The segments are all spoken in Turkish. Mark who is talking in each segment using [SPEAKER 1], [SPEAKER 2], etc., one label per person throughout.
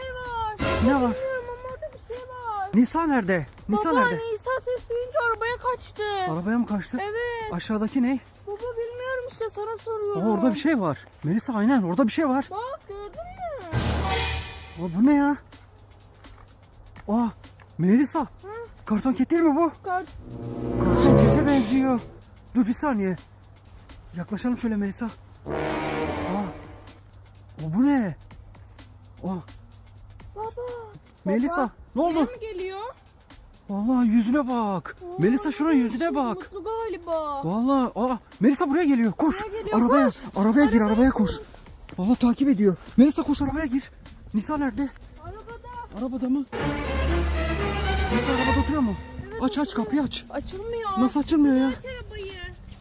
[SPEAKER 1] şey var.
[SPEAKER 2] Ne var?
[SPEAKER 1] Bilmiyorum ama orada bir şey var.
[SPEAKER 2] Nisa nerede? Nisa
[SPEAKER 1] Baba
[SPEAKER 2] nerede?
[SPEAKER 1] Nisa ses duyunca arabaya kaçtı.
[SPEAKER 2] Arabaya mı kaçtı?
[SPEAKER 1] Evet.
[SPEAKER 2] Aşağıdaki ne?
[SPEAKER 1] Baba bilmiyorum işte sana
[SPEAKER 2] Aa,
[SPEAKER 1] soruyorum.
[SPEAKER 2] orada bir şey var. Melisa aynen orada bir şey var.
[SPEAKER 1] Bak gördün mü?
[SPEAKER 2] Aa, bu ne ya? Aa Melisa. Karton ket değil mi bu?
[SPEAKER 1] Kart
[SPEAKER 2] Karton kete benziyor. Dur bir saniye. Yaklaşalım şöyle Melisa. Aa. O bu ne? Aa
[SPEAKER 1] baba.
[SPEAKER 2] Melisa ne
[SPEAKER 1] Buraya
[SPEAKER 2] oldu?
[SPEAKER 1] mı geliyor?
[SPEAKER 2] Vallahi yüzüne bak. Melisa şunun yüzüne bak.
[SPEAKER 1] Mutlu galiba.
[SPEAKER 2] Vallahi aa Melisa buraya geliyor. Koş.
[SPEAKER 1] Buraya geliyor,
[SPEAKER 2] arabaya
[SPEAKER 1] koş.
[SPEAKER 2] arabaya gir, arabaya koş. Vallahi takip ediyor. Melisa koş arabaya gir. Nisa nerede?
[SPEAKER 1] Arabada.
[SPEAKER 2] Arabada mı? Nisa arabada oturuyor mu? aç aç kapıyı aç.
[SPEAKER 1] Açılmıyor.
[SPEAKER 2] Nasıl açılmıyor ya?
[SPEAKER 1] Aç arabayı.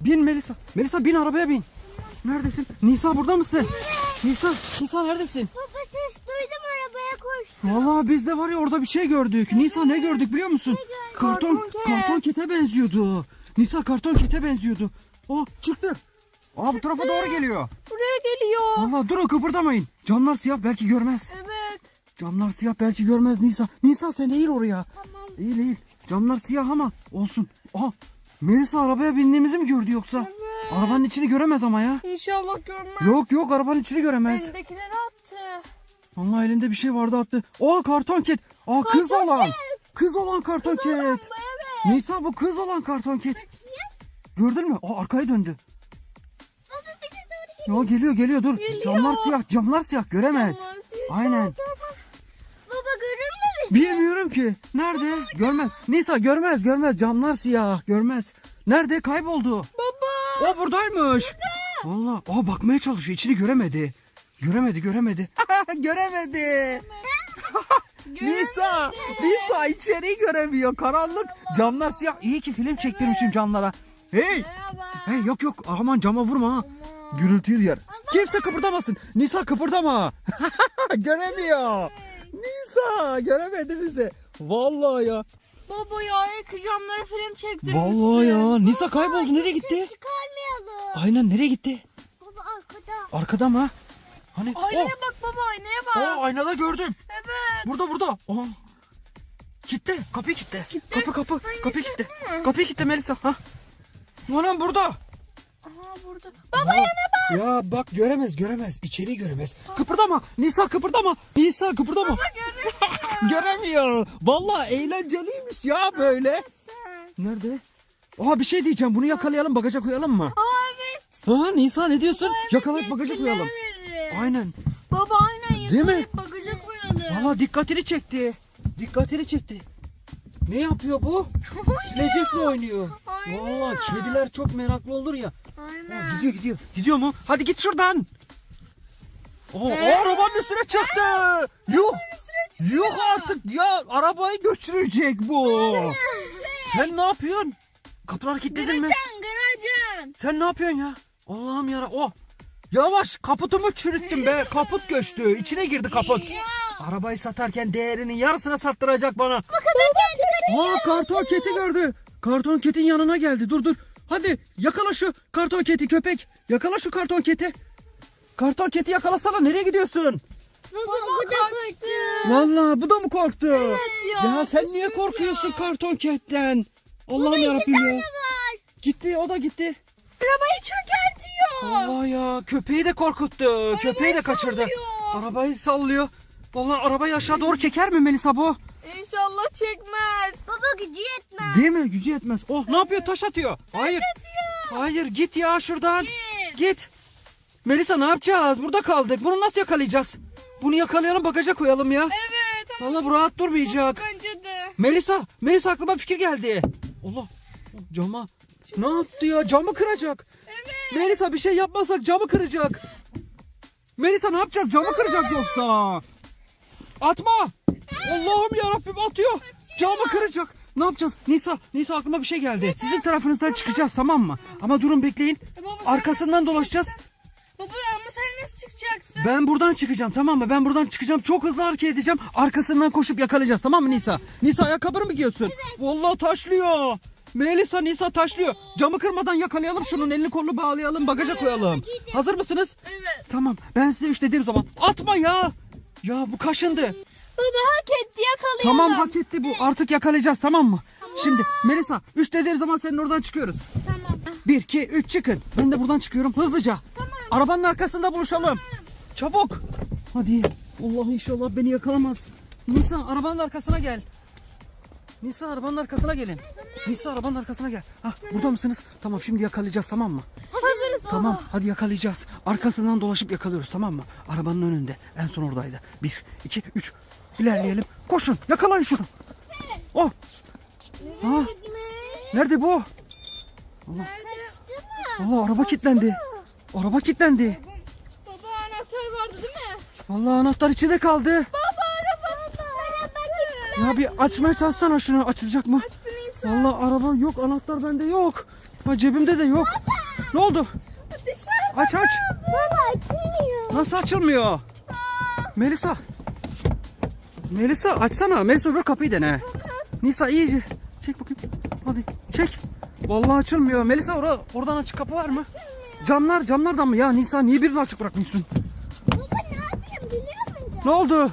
[SPEAKER 2] Bin Melisa. Melisa bin arabaya bin. Neredesin? Nisa burada mısın? Nisa, Nisa neredesin?
[SPEAKER 1] Baba ses duydum arabaya koş.
[SPEAKER 2] Vallahi biz de var ya orada bir şey gördük. Nisa ne gördük biliyor musun? Karton,
[SPEAKER 1] Karton ket.
[SPEAKER 2] karton kete benziyordu. Nisa karton kete benziyordu. O çıktı. Aa bu tarafa doğru geliyor.
[SPEAKER 1] Buraya geliyor.
[SPEAKER 2] Vallahi durun kıpırdamayın. Camlar siyah belki görmez.
[SPEAKER 1] Evet.
[SPEAKER 2] Camlar siyah belki görmez Nisa. Nisa sen eğil oraya.
[SPEAKER 1] Tamam.
[SPEAKER 2] Eğil eğil. Camlar siyah ama olsun. Aha Melisa arabaya bindiğimizi mi gördü yoksa?
[SPEAKER 1] Evet.
[SPEAKER 2] Arabanın içini göremez ama ya.
[SPEAKER 1] İnşallah görmez.
[SPEAKER 2] Yok yok arabanın içini göremez.
[SPEAKER 1] Elindekileri.
[SPEAKER 2] Vallahi elinde bir şey vardı attı. Aa karton ket. Aa kız
[SPEAKER 1] Karton
[SPEAKER 2] olan. Kız olan karton ket. Nisa bu kız olan karton ket. Gördün mü? Aa arkaya döndü.
[SPEAKER 1] Baba bize doğru
[SPEAKER 2] Ya geliyor geliyor dur.
[SPEAKER 1] Geliyor.
[SPEAKER 2] Camlar siyah camlar siyah göremez.
[SPEAKER 1] Camlar siyah.
[SPEAKER 2] Aynen.
[SPEAKER 1] Baba görür mü
[SPEAKER 2] Bilmiyorum ki. Nerede? Görmez. Nisa görmez görmez. Camlar siyah görmez. Nerede? Kayboldu.
[SPEAKER 1] Baba.
[SPEAKER 2] O buradaymış. Vallahi aa bakmaya çalışıyor. İçini göremedi. Göremedi göremedi. göremedi. Nisa, Nisa içeriği göremiyor. Karanlık. Camlar siyah. İyi ki film çektirmişim camlara. Hey. Hey yok yok. Aman cama vurma ha. Gürültüyü duyar. Kimse kıpırdamasın. Nisa kıpırdama. Göremiyor. Nisa göremedi bizi. Vallahi ya.
[SPEAKER 1] Baba ya ilk camları film çektirmişsin.
[SPEAKER 2] Vallahi ya. Nisa kayboldu. Nereye gitti?
[SPEAKER 1] Çıkarmayalım.
[SPEAKER 2] Aynen nereye gitti?
[SPEAKER 1] Baba arkada.
[SPEAKER 2] Arkada mı? Hani?
[SPEAKER 1] Aynaya
[SPEAKER 2] Oh.
[SPEAKER 1] bak baba aynaya
[SPEAKER 2] Aa,
[SPEAKER 1] bak.
[SPEAKER 2] aynada gördüm.
[SPEAKER 1] Evet.
[SPEAKER 2] Burada burada. Aa. Kitle. Kapıyı kitle. Kapı kapı.
[SPEAKER 1] Hangisi?
[SPEAKER 2] Kapıyı kitle. Kapıyı kitle Melisa. Ha. Anam burada.
[SPEAKER 1] Aha burada. Baba
[SPEAKER 2] Aa, Ya bak göremez göremez. İçeri göremez. Kıpırdama. Nisa kıpırdama. Nisa kıpırdama. Göremiyor. Vallahi eğlenceliymiş ya böyle. Nerede? Aa bir şey diyeceğim. Bunu yakalayalım bagaja koyalım mı?
[SPEAKER 1] Aa evet.
[SPEAKER 2] Ha Nisa ne diyorsun? Yakalayıp bagaja koyalım. Aynen.
[SPEAKER 1] Baba aynen
[SPEAKER 2] Değil mi?
[SPEAKER 1] yakalayıp bagaja koyalım.
[SPEAKER 2] Valla dikkatini çekti. Dikkatini çekti. Ne yapıyor bu? Silecekle oynuyor.
[SPEAKER 1] Aynen.
[SPEAKER 2] Valla kediler çok meraklı olur ya. Aa,
[SPEAKER 1] Aynen.
[SPEAKER 2] gidiyor gidiyor. Gidiyor mu? Hadi git şuradan. Oo,
[SPEAKER 1] Ne?
[SPEAKER 2] o arabanın üstüne çıktı. Yuh. Yok artık ya arabayı götürecek bu. Sen ne yapıyorsun? Kapıları kilitledin mi?
[SPEAKER 1] Garajan garajan.
[SPEAKER 2] Sen ne yapıyorsun ya? Allah'ım yara. Oh. Yavaş kaputumu çürüttüm be. Kaput göçtü. İçine girdi kaput. Arabayı satarken değerinin yarısına sattıracak bana. Aa karton keti gördü. Karton ketin yanına geldi. Dur dur. Hadi yakala şu karton keti köpek. Yakala şu karton keti. Karton keti yakalasana. Nereye gidiyorsun?
[SPEAKER 1] Baba, bu da kaçtı.
[SPEAKER 2] Vallahi bu da mı korktu?
[SPEAKER 1] ya,
[SPEAKER 2] Ya sen niye korkuyorsun
[SPEAKER 1] ya.
[SPEAKER 2] karton ketten? Allah'ım yarabbim ya. Gitti o da gitti.
[SPEAKER 1] Arabayı çökertiyor.
[SPEAKER 2] Allah ya köpeği de korkuttu. köpeği de kaçırdı.
[SPEAKER 1] sallıyor.
[SPEAKER 2] Arabayı sallıyor. Vallahi arabayı aşağı doğru çeker mi Melisa bu?
[SPEAKER 1] İnşallah çekmez. Baba gücü yetmez.
[SPEAKER 2] Değil mi? Gücü yetmez. Oh ne yapıyor? Taş atıyor. Hayır. Hayır git ya şuradan.
[SPEAKER 1] Git.
[SPEAKER 2] Git. Melisa ne yapacağız? Burada kaldık. Bunu nasıl yakalayacağız? Bunu yakalayalım bagaja koyalım ya.
[SPEAKER 1] Evet ama
[SPEAKER 2] Vallahi bu rahat durmayacak.
[SPEAKER 1] bence de.
[SPEAKER 2] Melisa, Melisa aklıma fikir geldi. Allah, cama. Ne yaptı ya? Camı kıracak.
[SPEAKER 1] Evet.
[SPEAKER 2] Melisa bir şey yapmazsak camı kıracak. Melisa ne yapacağız? Camı kıracak yoksa. Atma. Allah'ım ya Rabbim atıyor. Camı kıracak. Ne yapacağız? Nisa, Nisa aklıma bir şey geldi. Sizin tarafınızdan çıkacağız tamam mı? Ama durun bekleyin.
[SPEAKER 1] E baba, sen
[SPEAKER 2] Arkasından dolaşacağız.
[SPEAKER 1] Baba ama sen nasıl çıkacaksın?
[SPEAKER 2] Ben buradan çıkacağım tamam mı? Ben buradan çıkacağım. Çok hızlı hareket edeceğim. Arkasından koşup yakalayacağız tamam mı Nisa? Nisa ayakkabını mı giyiyorsun? Vallahi taşlıyor. Melisa Nisa taşlıyor. Camı kırmadan yakalayalım şunun elini kolunu bağlayalım bagaja koyalım. Hazır mısınız?
[SPEAKER 1] Evet.
[SPEAKER 2] Tamam ben size üç dediğim zaman atma ya. Ya bu kaşındı.
[SPEAKER 1] Baba hak etti yakalayalım.
[SPEAKER 2] Tamam hak etti bu. Artık yakalayacağız tamam mı? Şimdi Melisa 3 dediğim zaman senin oradan çıkıyoruz.
[SPEAKER 1] Tamam.
[SPEAKER 2] 1 2 3 çıkın. Ben de buradan çıkıyorum hızlıca. Arabanın arkasında buluşalım. Çabuk. Hadi. Allah inşallah beni yakalamaz. Nisa arabanın arkasına gel. Nisa arabanın arkasına gelin. Nisa arabanın arkasına gel. Ha burada mısınız? Tamam şimdi yakalayacağız tamam mı?
[SPEAKER 1] Hazırız baba.
[SPEAKER 2] Tamam hadi yakalayacağız. Arkasından dolaşıp yakalıyoruz tamam mı? Arabanın önünde. En son oradaydı. 1 2 3 İlerleyelim. Koşun yakalayın şunu. Oh. Ha, nerede bu?
[SPEAKER 1] Mı?
[SPEAKER 2] Allah araba kilitlendi. Araba kilitlendi.
[SPEAKER 1] Baba anahtar vardı değil mi?
[SPEAKER 2] Vallahi anahtar içinde kaldı.
[SPEAKER 1] Baba araba. Araba
[SPEAKER 2] Ya bir açmaya çalışsana şunu açılacak mı? Vallahi araba yok anahtar bende yok. Ha, cebimde de yok. Ne oldu?
[SPEAKER 1] Dışarı.
[SPEAKER 2] Aç aç.
[SPEAKER 1] Baba açılmıyor.
[SPEAKER 2] Nasıl açılmıyor? Melisa. Melisa açsana. Melisa öbür kapıyı dene. Nisa iyice. Çek bakayım. Hadi çek. Vallahi açılmıyor. Melisa ora, oradan açık kapı var mı? Camlar camlardan mı? Ya Nisa niye birini açık bırakmışsın?
[SPEAKER 1] Baba ne yapayım biliyor musun?
[SPEAKER 2] Ne oldu?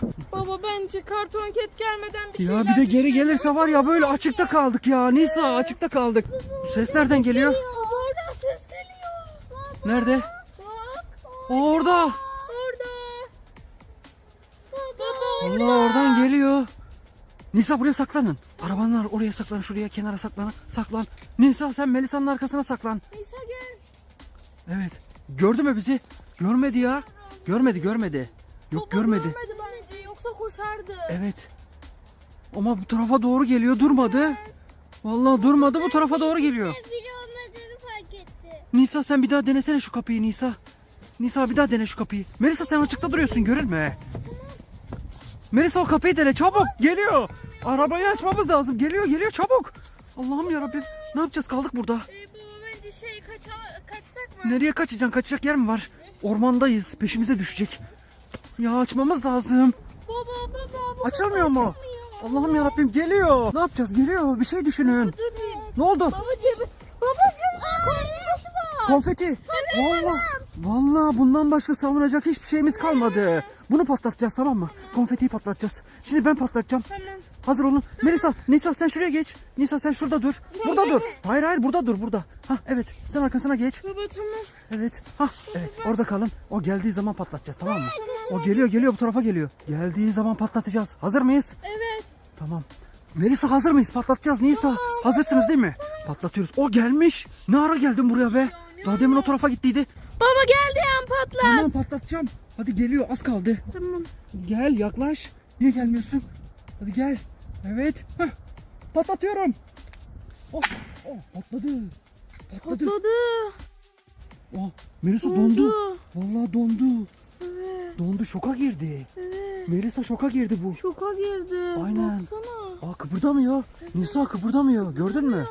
[SPEAKER 1] Bence karton ket gelmeden bir şeyler
[SPEAKER 2] Ya bir de geri gelirse var ya böyle açıkta kaldık ya. Nisa açıkta kaldık. Bu ses nereden geliyor?
[SPEAKER 1] Baba oradan ses geliyor. Baba.
[SPEAKER 2] Nerede?
[SPEAKER 1] Bak.
[SPEAKER 2] Orada.
[SPEAKER 1] Orada. Baba orada.
[SPEAKER 2] Allah oradan geliyor. Nisa buraya saklanın. Arabanlar oraya saklan, şuraya kenara saklan. Saklan. Nisa sen Melisa'nın arkasına saklan.
[SPEAKER 1] Nisa gel.
[SPEAKER 2] Evet. Gördü mü bizi? Görmedi ya. Görmedi, görmedi. Yok
[SPEAKER 1] Baba
[SPEAKER 2] görmedi.
[SPEAKER 1] görmedi yoksa koşardı.
[SPEAKER 2] Evet. Ama bu tarafa doğru geliyor, durmadı. Vallahi durmadı, bu tarafa doğru geliyor.
[SPEAKER 1] Biri olmadığını fark etti.
[SPEAKER 2] Nisa sen bir daha denesene şu kapıyı Nisa. Nisa bir daha dene şu kapıyı. Melisa sen açıkta duruyorsun görülme. Melisa o kapıyı dene çabuk geliyor. Arabayı açmamız lazım. Geliyor geliyor çabuk. Allah'ım yarabbim. Ne yapacağız kaldık burada.
[SPEAKER 1] Ee, bence şey kaça, kaçsak mı?
[SPEAKER 2] Nereye kaçacaksın? Kaçacak yer mi var? Ormandayız. Peşimize düşecek. Ya açmamız lazım.
[SPEAKER 1] Baba baba baba.
[SPEAKER 2] Açılmıyor mu? Allah'ım yarabbim geliyor. Ne yapacağız? Geliyor. Bir şey düşünün.
[SPEAKER 1] Dur bir.
[SPEAKER 2] Ne oldu?
[SPEAKER 1] Babacığım. Babacığım. Konfeti var.
[SPEAKER 2] Konfeti. Vallahi, vallahi bundan başka savunacak hiçbir şeyimiz kalmadı. Bunu patlatacağız tamam mı? Konfetiyi patlatacağız. Şimdi ben patlatacağım.
[SPEAKER 1] Tamam.
[SPEAKER 2] Hazır olun. Melisa, Nisa sen şuraya geç. Nisa sen şurada dur. Burada dur. Hayır hayır burada dur burada. Ha evet. Sen arkasına geç.
[SPEAKER 1] Baba tamam.
[SPEAKER 2] Evet. Ha evet. Orada kalın. O geldiği zaman patlatacağız tamam mı? O geliyor geliyor bu tarafa geliyor. Geldiği zaman patlatacağız. Hazır mıyız?
[SPEAKER 1] Evet.
[SPEAKER 2] Tamam. Melisa hazır mıyız? Patlatacağız Nisa. Hazırsınız değil mi? Patlatıyoruz. O gelmiş. Ne ara geldin buraya be? Daha demin o tarafa gittiydi.
[SPEAKER 1] Baba geldi yan patla.
[SPEAKER 2] Tamam patlatacağım. Hadi geliyor az kaldı.
[SPEAKER 1] Tamam.
[SPEAKER 2] Gel yaklaş. Niye gelmiyorsun? Hadi gel. Evet. Heh. Patlatıyorum. Oh, oh patladı. Patladı.
[SPEAKER 1] Patladı.
[SPEAKER 2] Oh, Melisa dondu.
[SPEAKER 1] Dondu.
[SPEAKER 2] Vallahi dondu.
[SPEAKER 1] Evet.
[SPEAKER 2] Dondu şoka girdi.
[SPEAKER 1] Evet.
[SPEAKER 2] Melisa şoka girdi bu.
[SPEAKER 1] Şoka girdi.
[SPEAKER 2] Aynen.
[SPEAKER 1] Baksana.
[SPEAKER 2] Aa kıpırdamıyor. Nisa kıpırdamıyor. Gördün mü?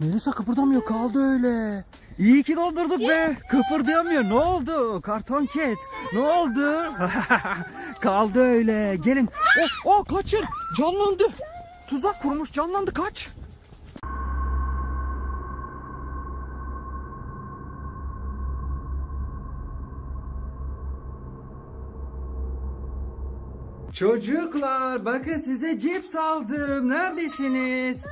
[SPEAKER 2] Melisa kıpırdamıyor kaldı öyle. İyi ki doldurduk be. Kıpırdayamıyor. Ne oldu? Karton ket. Ne oldu? kaldı öyle. Gelin. Oh, oh kaçın. Canlandı. Tuzak kurmuş. Canlandı kaç. Çocuklar bakın size cips aldım. Neredesiniz?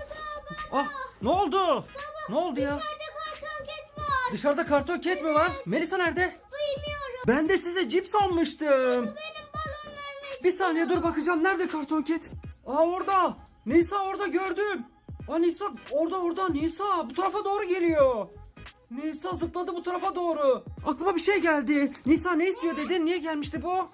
[SPEAKER 2] Ah ne oldu? Ne oldu ya?
[SPEAKER 1] karton ket var.
[SPEAKER 2] Dışarıda karton ket mi var? Melisa nerede?
[SPEAKER 1] Bilmiyorum.
[SPEAKER 2] Ben de size cips almıştım. Bir saniye dur bakacağım. Nerede karton ket? Aa orada. Nisa orada gördüm. Aa Nisa orada orada. Nisa bu tarafa doğru geliyor. Nisa zıpladı bu tarafa doğru. Aklıma bir şey geldi. Nisa ne istiyor dedin? Niye gelmişti bu?
[SPEAKER 1] Baba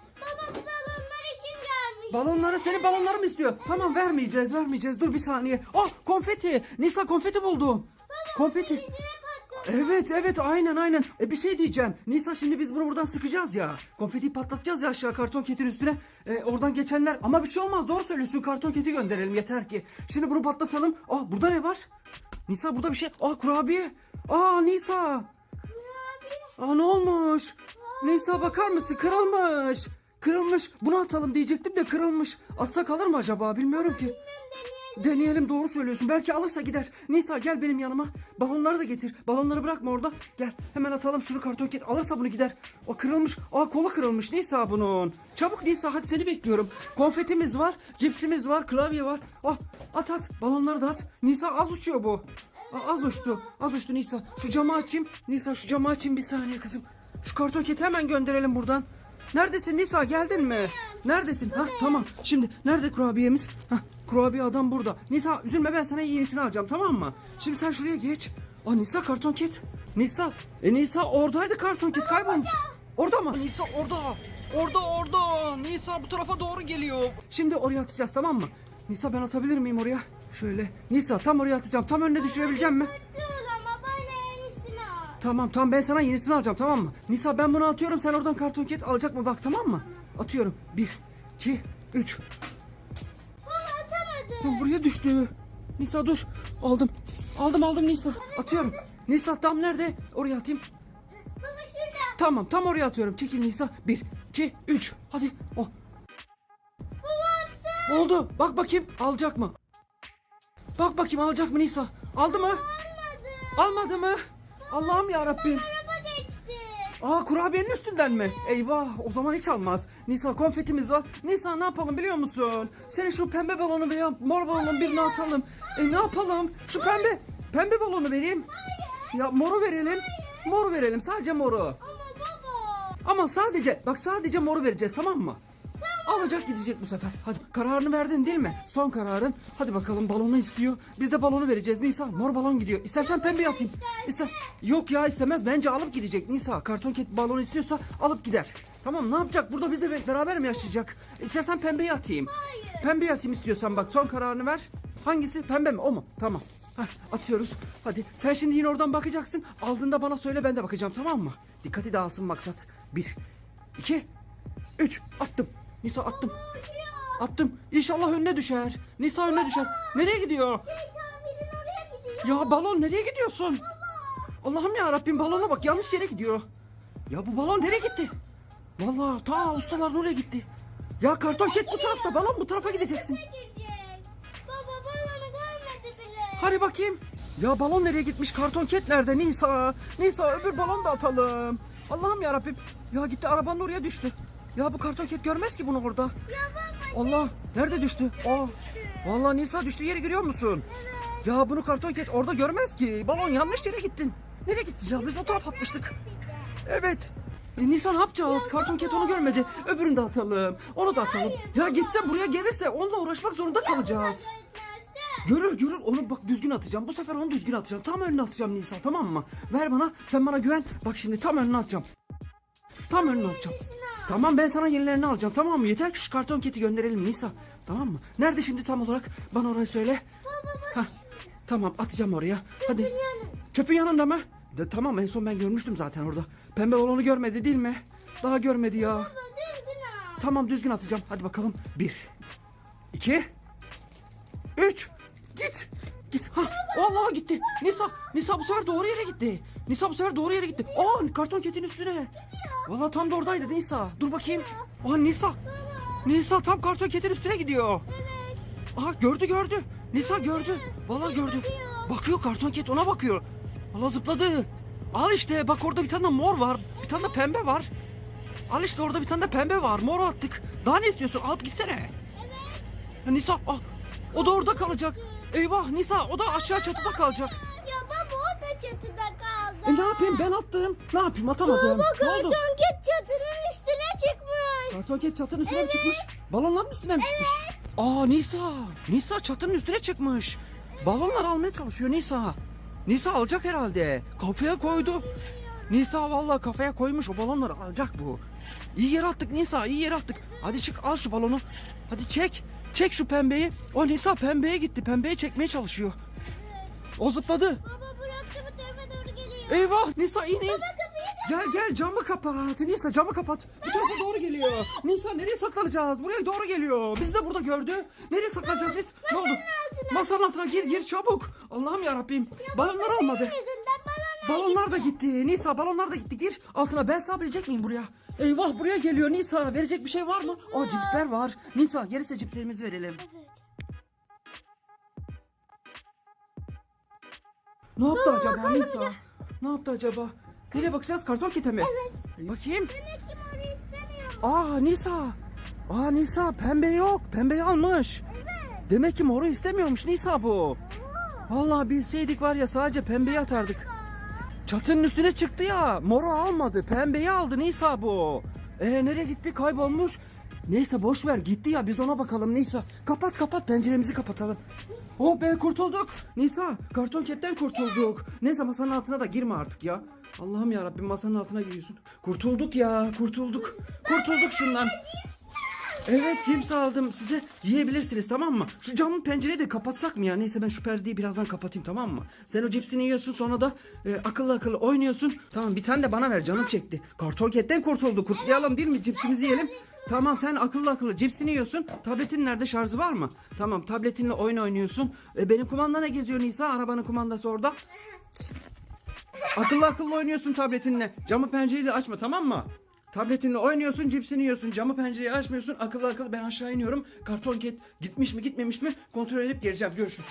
[SPEAKER 1] balonlar için gelmiş.
[SPEAKER 2] Balonları senin balonları mı istiyor? Tamam vermeyeceğiz vermeyeceğiz. Dur bir saniye. Ah konfeti. Nisa konfeti buldum. Konfeti. Evet evet aynen aynen. E, bir şey diyeceğim. Nisa şimdi biz bunu buradan sıkacağız ya. Konfetiyi patlatacağız ya aşağı karton ketin üstüne. E, oradan geçenler ama bir şey olmaz doğru söylüyorsun karton keti gönderelim yeter ki. Şimdi bunu patlatalım. Ah burada ne var? Nisa burada bir şey. Ah kurabiye. Aa Nisa. Aa ne olmuş? Nisa bakar mısın? Kırılmış. Kırılmış. Bunu atalım diyecektim de kırılmış. Atsak alır mı acaba? Bilmiyorum ki. Deneyelim doğru söylüyorsun. Belki alırsa gider. Nisa gel benim yanıma. Balonları da getir. Balonları bırakma orada. Gel hemen atalım şunu karton ket. Alırsa bunu gider. O kırılmış. Aa kolu kırılmış Nisa bunun. Çabuk Nisa hadi seni bekliyorum. Konfetimiz var. Cipsimiz var. Klavye var. Ah at at. Balonları da at. Nisa az uçuyor bu. Aa, az uçtu. Az uçtu Nisa. Şu camı açayım. Nisa şu camı açayım bir saniye kızım. Şu karton keti hemen gönderelim buradan. Neredesin Nisa geldin mi? Neredesin? Ha tamam. Şimdi nerede kurabiyemiz? Ha kurabiye adam burada. Nisa üzülme ben sana yenisini alacağım tamam mı? Şimdi sen şuraya geç. Aa Nisa karton ket. Nisa. E Nisa oradaydı karton ket kaybolmuş. Orada mı? Nisa orada. Orada orada. Nisa bu tarafa doğru geliyor. Şimdi oraya atacağız tamam mı? Nisa ben atabilir miyim oraya? Şöyle. Nisa tam oraya atacağım. Tam önüne düşürebileceğim mi? Tamam tamam ben sana yenisini alacağım tamam mı? Nisa ben bunu atıyorum sen oradan karton ket alacak mı bak tamam mı? Atıyorum. Bir, iki, üç.
[SPEAKER 1] Baba atamadı.
[SPEAKER 2] Lan buraya düştü. Nisa dur. Aldım. Aldım aldım Nisa. Atıyorum. Nisa tam nerede? Oraya atayım.
[SPEAKER 1] Baba şurada.
[SPEAKER 2] Tamam tam oraya atıyorum. Çekil Nisa. Bir, iki, üç. Hadi. Oh.
[SPEAKER 1] Baba attı.
[SPEAKER 2] Oldu. Bak bakayım alacak mı? Bak bakayım alacak mı Nisa? Aldı mı?
[SPEAKER 1] Almadı.
[SPEAKER 2] Almadı mı? Allah'ım ya Rabbim.
[SPEAKER 1] Araba geçti.
[SPEAKER 2] Aa kurabiyenin üstünden mi? Eyvah o zaman hiç almaz. Nisa konfetimiz var. Nisa ne yapalım biliyor musun? Senin şu pembe balonu veya mor balonun birini atalım. E ne yapalım? Şu pembe pembe balonu vereyim. Ya moru verelim. Moru verelim sadece moru.
[SPEAKER 1] Ama baba.
[SPEAKER 2] Ama sadece bak sadece moru vereceğiz tamam mı? Alacak gidecek bu sefer. Hadi kararını verdin değil mi? Son kararın. Hadi bakalım balonu istiyor. Biz de balonu vereceğiz Nisa. Mor balon gidiyor. İstersen pembe atayım. İster. Yok ya istemez. Bence alıp gidecek Nisa. Karton ket balonu istiyorsa alıp gider. Tamam ne yapacak? Burada biz de be- beraber mi yaşayacak? İstersen pembeyi atayım.
[SPEAKER 1] Hayır.
[SPEAKER 2] Pembeyi atayım istiyorsan bak son kararını ver. Hangisi? Pembe mi? O mu? Tamam. Hah, atıyoruz. Hadi sen şimdi yine oradan bakacaksın. Aldığında bana söyle ben de bakacağım tamam mı? Dikkati dağılsın maksat. Bir, iki, üç. Attım. Nisa attım. Attım. İnşallah önüne düşer. Nisa önüne düşer. Nereye gidiyor? Ya balon nereye gidiyorsun? Allah'ım ya Rabbim balona bak yanlış yere gidiyor. Ya bu balon nereye gitti? Vallahi ta ustalar oraya gitti. Ya karton ket bu tarafta balon bu tarafa gideceksin.
[SPEAKER 1] Baba balonu görmedi bile.
[SPEAKER 2] Hadi bakayım. Ya balon nereye gitmiş? Karton ket nerede? Nisa. Nisa öbür balon da atalım. Allah'ım ya Rabbim. Ya gitti arabanın oraya düştü. Ya bu karton ket görmez ki bunu orada.
[SPEAKER 1] Ya baba.
[SPEAKER 2] Allah nerede düştü? Aa, vallahi Nisa düştü yeri görüyor musun?
[SPEAKER 1] Evet.
[SPEAKER 2] Ya bunu karton ket orada görmez ki. Balon yanlış yere gittin. Nereye gitti ya? Biz o tarafa atmıştık. Evet. E, Nisa ne yapacağız? Karton ket onu görmedi. Öbürünü de atalım. Onu da atalım. Ya gitse buraya gelirse onunla uğraşmak zorunda kalacağız. Görür görür onu bak düzgün atacağım. Bu sefer onu düzgün atacağım. Tam önüne atacağım Nisa tamam mı? Ver bana sen bana güven. Bak şimdi tam önüne atacağım. Tam önüne atacağım. Tamam ben sana yenilerini alacağım tamam mı? Yeter ki şu karton keti gönderelim Nisa. Tamam mı? Nerede şimdi tam olarak? Bana orayı söyle. Hah, tamam atacağım oraya. Hadi. Çöpün yanında mı? De, tamam en son ben görmüştüm zaten orada. Pembe balonu görmedi değil mi? Daha görmedi ya.
[SPEAKER 1] Baba düzgün al.
[SPEAKER 2] Tamam düzgün atacağım. Hadi bakalım. Bir. iki, Üç. Git. Git. Ha, vallahi gitti. Nisa, Nisa bu sefer doğru yere gitti. Nisa bu sefer doğru yere gitti. Aa, karton ketin üstüne. Vallahi tam da oradaydı Nisa. Dur bakayım. Aa, Nisa. Nisa tam karton ketin üstüne gidiyor.
[SPEAKER 1] Evet.
[SPEAKER 2] Aa, gördü gördü. Nisa gördü. Vallahi gördü. Bakıyor karton ket ona bakıyor. Vallahi zıpladı. Al işte bak orada bir tane de mor var. Bir tane de pembe var. Al işte orada bir tane de pembe var. Mor attık. Daha ne istiyorsun? Alıp gitsene. Ya Nisa ah, o da orada kalacak. Eyvah Nisa o da aşağı çatıda kalacak. E ne yapayım ben attım. Ne yapayım atamadım.
[SPEAKER 1] Baba
[SPEAKER 2] ne oldu?
[SPEAKER 1] karton ket çatının üstüne çıkmış.
[SPEAKER 2] Karton ket çatının üstüne mi çıkmış? Balonların üstüne mi çıkmış? Aa Nisa. Nisa çatının üstüne çıkmış. Balonlar almaya çalışıyor Nisa. Nisa alacak herhalde. Kafaya koydu. Nisa vallahi kafaya koymuş o balonları alacak bu. İyi yere attık Nisa iyi yere attık. Hadi çık al şu balonu. Hadi çek. Çek şu pembeyi. O Nisa pembeye gitti. Pembeye çekmeye çalışıyor. O zıpladı. Eyvah Nisa in in. Gel gel camı kapat. Nisa camı kapat. Bu tarafa doğru geliyor. Nisa nereye saklanacağız? Buraya doğru geliyor. Bizi de burada gördü. Nereye saklanacağız biz? Ne oldu? Masanın altına gir gir çabuk. Allah'ım ya Rabbim. Balonlar almadı. Balonlar da gitti. Nisa balonlar da gitti. Gir altına ben sığabilecek miyim buraya? Eyvah buraya geliyor Nisa. Verecek bir şey var mı? Aa cipsler var. Nisa gerisi cipslerimizi verelim.
[SPEAKER 1] Evet.
[SPEAKER 2] Ne yaptı acaba Nisa? Ne yaptı acaba? Nereye bakacağız? Karton kete mi? Evet. Bakayım.
[SPEAKER 1] Demek ki moru istemiyorum.
[SPEAKER 2] Aa Nisa. Aa Nisa pembe yok. Pembeyi almış.
[SPEAKER 1] Evet.
[SPEAKER 2] Demek ki moru istemiyormuş Nisa bu. Vallahi bilseydik var ya sadece pembeyi atardık. Çatının üstüne çıktı ya. Moru almadı. Pembeyi aldı Nisa bu. Ee nereye gitti? Kaybolmuş. Neyse boş ver gitti ya biz ona bakalım Nisa. Kapat kapat penceremizi kapatalım. Oh be kurtulduk. Nisa karton ketten kurtulduk. Neyse masanın altına da girme artık ya. Allah'ım ya Rabbim masanın altına giriyorsun. Kurtulduk ya kurtulduk. Kurtulduk şundan. Evet cips aldım size yiyebilirsiniz tamam mı? Şu camın pencereyi de kapatsak mı ya? Neyse ben şu perdeyi birazdan kapatayım tamam mı? Sen o cipsini yiyorsun sonra da e, akıllı akıllı oynuyorsun. Tamam bir tane de bana ver canım çekti. Kartonketten kurtuldu kutlayalım değil mi? Cipsimizi yiyelim. Tamam sen akıllı akıllı cipsini yiyorsun. Tabletin nerede şarjı var mı? Tamam tabletinle oyun oynuyorsun. E, benim kumanda ne geziyor Nisa? Arabanın kumandası orada. Akıllı akıllı oynuyorsun tabletinle. Camı pencereyi de açma tamam mı? Tabletinle oynuyorsun, cipsini yiyorsun, camı pencereyi açmıyorsun. Akıllı akıllı ben aşağı iniyorum. Karton ket gitmiş mi gitmemiş mi kontrol edip geleceğim. Görüşürüz.